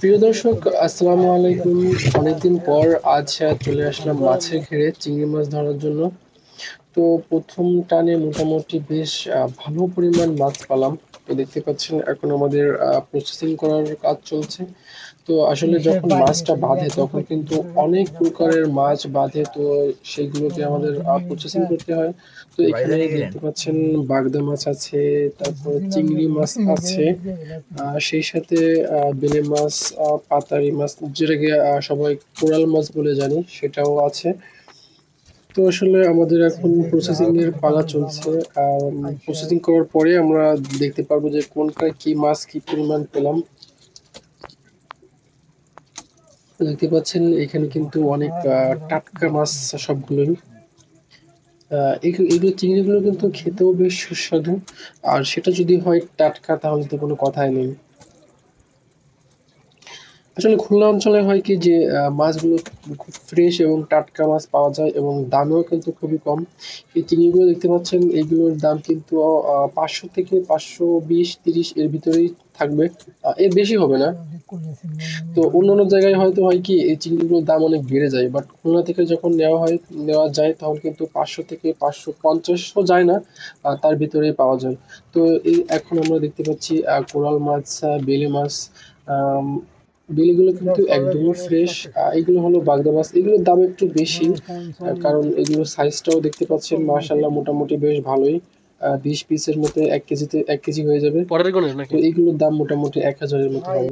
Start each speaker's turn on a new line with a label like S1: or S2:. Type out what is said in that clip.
S1: প্রিয় দর্শক, আসসালামু আলাইকুম। অনেকদিন পর আজ চলে আসলাম মাছে ঘেরে, চিংড়ি মাছ ধরার জন্য। তো প্রথম টানে মোটামুটি বেশ ভালো পরিমাণ মাছ পেলাম। তো দেখতে পাচ্ছেন এখন আমাদের প্রসেসিং করার কাজ চলছে। তো আসলে যখন মাছটা বাঁধে তখন কিন্তু অনেক প্রকারের মাছ বাঁধে। তো সেইগুলোকে আমাদের প্রসেসিং করতে হয়। তো এখানে দেখতে পাচ্ছেন বাগদা মাছ আছে তারপর চিংড়ি মাছ আছে। সেই সাথে আহ, বেলে মাছ আহ, পাতারি মাছ যেটাকে আহ, সবাই কোরাল মাছ বলে জানি সেটাও আছে। তো আসলে আমাদের এখন প্রসেসিং এর পালা চলছে। প্রসেসিং করার পরে আমরা দেখতে পারব যে কোনটা কি মাছ কি পরিমাণ পেলাম। দেখতে পাচ্ছেন এখানে কিন্তু অনেক টাটকা মাছ সবগুলোই। এগুলো, চিংড়িগুলো কিন্তু খেতেও বেশ সুস্বাদু। আর সেটা যদি হয় টাটকা তাহলে তো কোনো কথাই নেই। আসলে খুলনা অঞ্চলে হয় কি যে মাছগুলো খুব ফ্রেশ এবং টাটকা মাছ পাওয়া যায় এবং দামও কিন্তু খুবই কম। এই চিংড়িগুলো দেখতে পাচ্ছেন, এইগুলোর দাম কিন্তু পাঁচশো থেকে পাঁচশো বিশ, তিরিশ এর ভিতরেই থাকবে। এর বেশি হবে না। তো অন্য অন্য জায়গায় হয়তো হয় কি, এই চিংড়িগুলোর দাম অনেক বেড়ে যায়। বাট খুলনা থেকে যখন নেওয়া হয়, নেওয়া যায় তখন কিন্তু পাঁচশো থেকে পাঁচশো পঞ্চাশও যায় না তার ভিতরেই পাওয়া যায়। তো এই এখন আমরা দেখতে পাচ্ছি কোরাল মাছ বেলে মাছ বেলেগুলো কিন্তু একদম ফ্রেশ এগুলো হলো বাগদা মাছ এগুলোর দাম একটু বেশি কারণ এগুলোর সাইজটাও দেখতে পাচ্ছেন মাশাল্লাহ মোটামুটি বেশ ভালোই। বিশ পিসের মতো এক কেজিতে এক কেজি হয়ে যাবে। তো এগুলোর দাম মোটামুটি এক হাজারের মতো হবে।